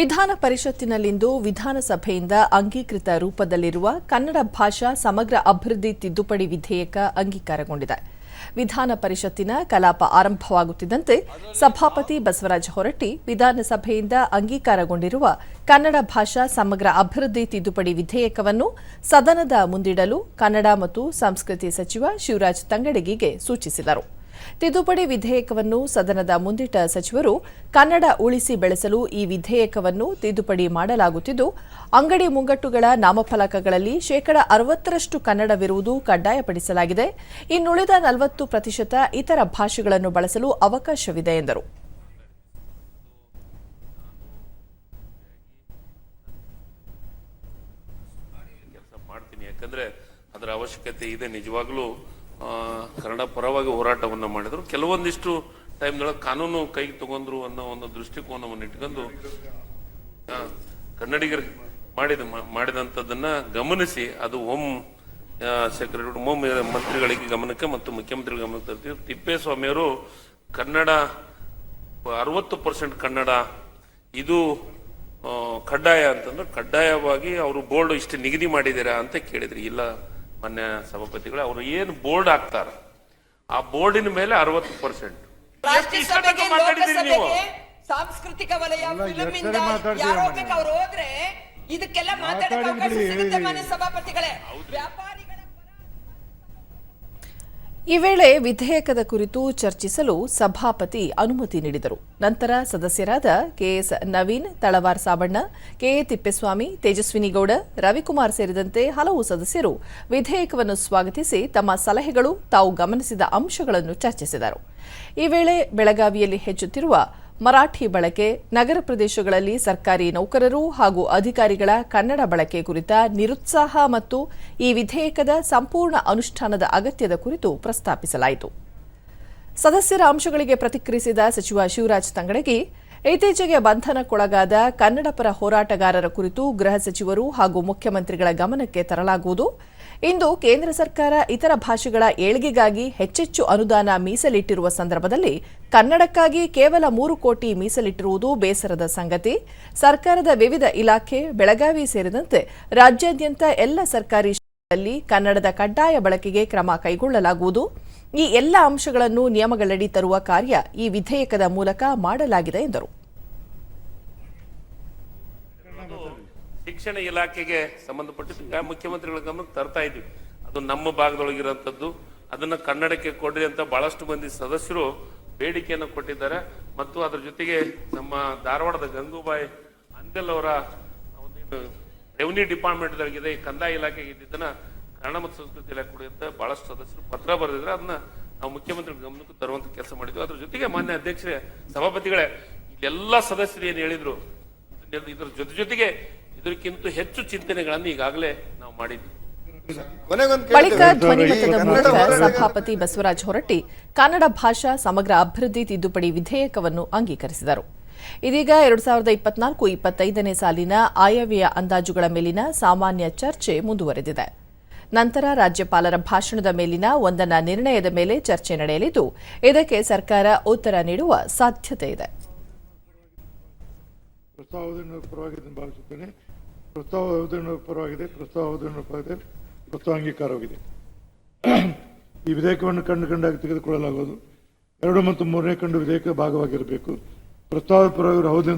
ವಿಧಾನ ಪರಿಷತ್ತಿನಲ್ಲಿಂದು ವಿಧಾನಸಭೆಯಿಂದ ಅಂಗೀಕೃತ ರೂಪದಲ್ಲಿರುವ ಕನ್ನಡ ಭಾಷಾ ಸಮಗ್ರ ಅಭಿವೃದ್ಧಿ ತಿದ್ದುಪಡಿ ವಿಧೇಯಕ ಅಂಗೀಕಾರಗೊಂಡಿದೆ. ವಿಧಾನ ಪರಿಷತ್ತಿನ ಕಲಾಪ ಆರಂಭವಾಗುತ್ತಿದ್ದಂತೆ ಸಭಾಪತಿ ಬಸವರಾಜ ಹೊರಟ್ಟಿ ವಿಧಾನಸಭೆಯಿಂದ ಅಂಗೀಕಾರಗೊಂಡಿರುವ ಕನ್ನಡ ಭಾಷಾ ಸಮಗ್ರ ಅಭಿವೃದ್ಧಿ ತಿದ್ದುಪಡಿ ವಿಧೇಯಕವನ್ನು ಸದನದ ಮುಂದಿಡಲು ಕನ್ನಡ ಮತ್ತು ಸಂಸ್ಕೃತಿ ಸಚಿವ ಶಿವರಾಜ್ ತಂಗಡಗಿಗೆ ಸೂಚಿಸಿದರು. ತಿದ್ದುಪಡಿ ವಿಧೇಯಕವನ್ನು ಸದನದ ಮುಂದಿಟ್ಟ ಸಚಿವರು ಕನ್ನಡ ಉಳಿಸಿ ಬೆಳೆಸಲು ಈ ವಿಧೇಯಕವನ್ನು ತಿದ್ದುಪಡಿ ಮಾಡಲಾಗುತ್ತಿದ್ದು, ಅಂಗಡಿ ಮುಂಗಟ್ಟುಗಳ ನಾಮಫಲಕಗಳಲ್ಲಿ ಶೇಕಡ ಅರವತ್ತರಷ್ಟು ಕನ್ನಡವಿರುವುದು ಕಡ್ಡಾಯಪಡಿಸಲಾಗಿದೆ. ಇನ್ನುಳಿದ ನಲವತ್ತು ಪ್ರತಿಶತ ಇತರ ಭಾಷೆಗಳನ್ನು ಬಳಸಲು ಅವಕಾಶವಿದೆ ಎಂದರು. ಅದರ ಅವಶ್ಯಕತೆ ಇದೆ ನಿಜವಾಗ್ಲೂ. ಕನ್ನಡ ಪರವಾಗಿ ಹೋರಾಟವನ್ನು ಮಾಡಿದರು. ಕೆಲವೊಂದಿಷ್ಟು ಟೈಮ್ದೊಳಗೆ ಕಾನೂನು ಕೈಗೆ ತಗೊಂಡ್ರು ಅನ್ನೋ ಒಂದು ದೃಷ್ಟಿಕೋನವನ್ನು ಇಟ್ಕೊಂಡು ಕನ್ನಡಿಗರು ಮಾಡಿದ, ಮಾಡಿದಂಥದ್ದನ್ನ ಗಮನಿಸಿ, ಅದು ಓಂ ಸೆಕ್ರೆಟರಿ ಹೋಮ್ ಮಂತ್ರಿಗಳಿಗೆ ಗಮನಕ್ಕೆ ಮತ್ತು ಮುಖ್ಯಮಂತ್ರಿಗಳ ಗಮನಕ್ಕೆ ತರ್ತೀವಿ. ತಿಪ್ಪೇಸ್ವಾಮಿಯವರು ಕನ್ನಡ, ಅರವತ್ತು ಪರ್ಸೆಂಟ್ ಕನ್ನಡ, ಇದು ಕಡ್ಡಾಯ ಅಂತಂದ್ರೆ ಕಡ್ಡಾಯವಾಗಿ ಅವರು ಬೋರ್ಡ್ ಇಷ್ಟು ನಿಗದಿ ಮಾಡಿದ್ದೀರಾ ಅಂತ ಕೇಳಿದ್ರಿ. ಇಲ್ಲ ಮಾನ್ಯ ಸಭಾಪತಿಗಳು ಅವರು ಏನು ಬೋರ್ಡ್ ಹಾಕ್ತಾರ ಆ ಬೋರ್ಡಿನ ಮೇಲೆ ಅರವತ್ತು ಪರ್ಸೆಂಟ್. ಸಾಂಸ್ಕೃತಿಕ ವಲಯ ಯಾರೋ ಹೋದ್ರೆ ಇದಕ್ಕೆಲ್ಲ ಮಾತಾಡಕ್ಕೆ ಅವಕಾಶ ಸಿಗುತ್ತೆ ಹೇಳಿ. ಸಭಾಪತಿಗಳೇ. ವ್ಯಾಪಾರಿಗಳ ಪರ ಈ ವೇಳೆ ವಿಧೇಯಕದ ಕುರಿತು ಚರ್ಚಿಸಲು ಸಭಾಪತಿ ಅನುಮತಿ ನೀಡಿದರು. ನಂತರ ಸದಸ್ಯರಾದ K S Naveen, Talawar Sabanna K A Thippeswamy, Tejaswini Gowda, Ravikumar ಸೇರಿದಂತೆ ಹಲವು ಸದಸ್ಯರು ವಿಧೇಯಕವನ್ನು ಸ್ವಾಗತಿಸಿ ತಮ್ಮ ಸಲಹೆಗಳು ತಾವು ಗಮನಿಸಿದ ಅಂಶಗಳನ್ನು ಚರ್ಚಿಸಿದರು. ಈ ವೇಳೆ ಬೆಳಗಾವಿಯಲ್ಲಿ ಹೆಚ್ಚುತ್ತಿರುವ ಮರಾಠಿ ಬಳಕೆ, ನಗರ ಪ್ರದೇಶಗಳಲ್ಲಿ ಸರ್ಕಾರಿ ನೌಕರರು ಹಾಗೂ ಅಧಿಕಾರಿಗಳ ಕನ್ನಡ ಬಳಕೆ ಕುರಿತ ನಿರುತ್ಸಾಹ ಮತ್ತು ಈ ವಿಧೇಯಕದ ಸಂಪೂರ್ಣ ಅನುಷ್ಠಾನದ ಅಗತ್ಯದ ಕುರಿತು ಪ್ರಸ್ತಾಪಿಸಲಾಯಿತು. ಸದಸ್ಯರ ಅಂಶಗಳಿಗೆ ಪ್ರತಿಕ್ರಿಯಿಸಿದ ಸಚಿವ ಶಿವರಾಜ್ ತಂಗಡಗಿ, ಇತ್ತೀಚೆಗೆ ಬಂಧನಕ್ಕೊಳಗಾದ ಕನ್ನಡ ಪರ ಹೋರಾಟಗಾರರ ಕುರಿತು ಗೃಹ ಸಚಿವರು ಹಾಗೂ ಮುಖ್ಯಮಂತ್ರಿಗಳ ಗಮನಕ್ಕೆ ತರಲಾಗುವುದು. ಇಂದು ಕೇಂದ್ರ ಸರ್ಕಾರ ಇತರ ಭಾಷೆಗಳ ಏಳ್ಗೆಗಾಗಿ ಹೆಚ್ಚೆಚ್ಚು ಅನುದಾನ ಮೀಸಲಿಟ್ಟಿರುವ ಸಂದರ್ಭದಲ್ಲಿ ಕನ್ನಡಕ್ಕಾಗಿ ಕೇವಲ ಮೂರು ಕೋಟಿ ಮೀಸಲಿಟ್ಟಿರುವುದು ಬೇಸರದ ಸಂಗತಿ. ಸರ್ಕಾರದ ವಿವಿಧ ಇಲಾಖೆ, ಬೆಳಗಾವಿ ಸೇರಿದಂತೆ ರಾಜ್ಯಾದ್ಯಂತ ಎಲ್ಲ ಸರ್ಕಾರಿ ಶಾಲೆಗಳಲ್ಲಿ ಕನ್ನಡದ ಕಡ್ಡಾಯ ಬಳಕೆಗೆ ಕ್ರಮ ಕೈಗೊಳ್ಳಲಾಗುವುದು. ಈ ಎಲ್ಲ ಅಂಶಗಳನ್ನು ನಿಯಮಗಳಡಿ ತರುವ ಕಾರ್ಯ ಈ ವಿಧೇಯಕದ ಮೂಲಕ ಮಾಡಲಾಗಿದೆ ಎಂದರು. ಶಿಕ್ಷಣ ಇಲಾಖೆಗೆ ಸಂಬಂಧಪಟ್ಟಿದ್ದು ಮುಖ್ಯಮಂತ್ರಿಗಳ ಗಮನಕ್ಕೆ ತರ್ತಾ ಇದ್ವಿ. ಅದು ನಮ್ಮ ಭಾಗದೊಳಗಿರೋಂಥದ್ದು. ಅದನ್ನ ಕನ್ನಡಕ್ಕೆ ಕೊಡ್ರಿ ಅಂತ ಬಹಳಷ್ಟು ಮಂದಿ ಸದಸ್ಯರು ಬೇಡಿಕೆಯನ್ನು ಕೊಟ್ಟಿದ್ದಾರೆ. ಮತ್ತು ಅದರ ಜೊತೆಗೆ ನಮ್ಮ ಧಾರವಾಡದ ಗಂಗೂಬಾಯಿ ಅಂದೆಲ್ ಅವರ ರೆವಿನ್ಯೂ ಡಿಪಾರ್ಟ್ಮೆಂಟ್ ಇದೆ ಈ ಕಂದಾಯ ಇಲಾಖೆಗೆ ಇದ್ದಿದ್ದನ್ನ ಕನ್ನಡ ಮತ್ತು ಸಂಸ್ಕೃತಿ ಇಲಾಖೆ ಕೊಡಿ ಅಂತ ಬಹಳಷ್ಟು ಸದಸ್ಯರು ಪತ್ರ ಬರೆದಿದ್ರೆ ಅದನ್ನ ನಾವು ಮುಖ್ಯಮಂತ್ರಿಗಳ ಗಮನಕ್ಕೆ ತರುವಂತ ಕೆಲಸ ಮಾಡಿದ್ವಿ. ಅದ್ರ ಜೊತೆಗೆ ಮಾನ್ಯ ಅಧ್ಯಕ್ಷರೇ, ಸಭಾಪತಿಗಳೇ ಎಲ್ಲ ಸದಸ್ಯರು ಏನು ಹೇಳಿದ್ರು ಇದ್ರ ಜೊತೆ ಜೊತೆಗೆ ಇದಕ್ಕಿಂತ ಹೆಚ್ಚು ಚಿಂತನೆಗಳನ್ನು ಈಗಾಗಲೇ ನಾವು ಮಾಡಿದ್ವಿ. ಕೊನೆಗೊಂದು ಬಳಿಕ ಧ್ವನಿ ಧ್ವನಿಮತದ ಮೂಲಕ ಸಭಾಪತಿ ಬಸವರಾಜ ಹೊರಟ್ಟಿ ಕನ್ನಡ ಭಾಷಾ ಸಮಗ್ರ ಅಭಿವೃದ್ಧಿ ತಿದ್ದುಪಡಿ ವಿಧೇಯಕವನ್ನು ಅಂಗೀಕರಿಸಿದರು. ಇದೀಗ ಎರಡು ಸಾವಿರದ ಇಪ್ಪತ್ನಾಲ್ಕು ಇಪ್ಪತ್ತೈದನೇ ಸಾಲಿನ ಆಯವ್ಯಯ ಅಂದಾಜುಗಳ ಮೇಲಿನ ಸಾಮಾನ್ಯ ಚರ್ಚೆ ಮುಂದುವರೆದಿದೆ. ನಂತರ ರಾಜ್ಯಪಾಲರ ಭಾಷಣದ ಮೇಲಿನ ಒಂದನ್ನ ನಿರ್ಣಯದ ಮೇಲೆ ಚರ್ಚೆ ನಡೆಯಲಿದ್ದು ಇದಕ್ಕೆ ಸರ್ಕಾರ ಉತ್ತರ ನೀಡುವ ಸಾಧ್ಯತೆ ಇದೆ. ಪ್ರಸ್ತಾವ ಓದಿನ ಪರವಾಗಿದೆ ಭಾವಿಸುತ್ತೇನೆ. ಪ್ರಸ್ತಾವ ಪರವಾಗಿದೆ, ಪ್ರಸ್ತಾವ ಓದಿನ ಪರವಾಗಿದೆ, ಪ್ರಸ್ತಾವ ಅಂಗೀಕಾರವಾಗಿದೆ ಈ ವಿಧೇಯಕವನ್ನು ಕಂಡು ಕಂಡಾಗಿ ತೆಗೆದುಕೊಳ್ಳಲಾಗುವುದು. ಎರಡು ಮತ್ತು ಮೂರನೇ ಕಂಡು ವಿಧೇಯಕ ಭಾಗವಾಗಿರಬೇಕು. ಪ್ರಸ್ತಾವದ ಪರವಾಗಿ ಹೌದು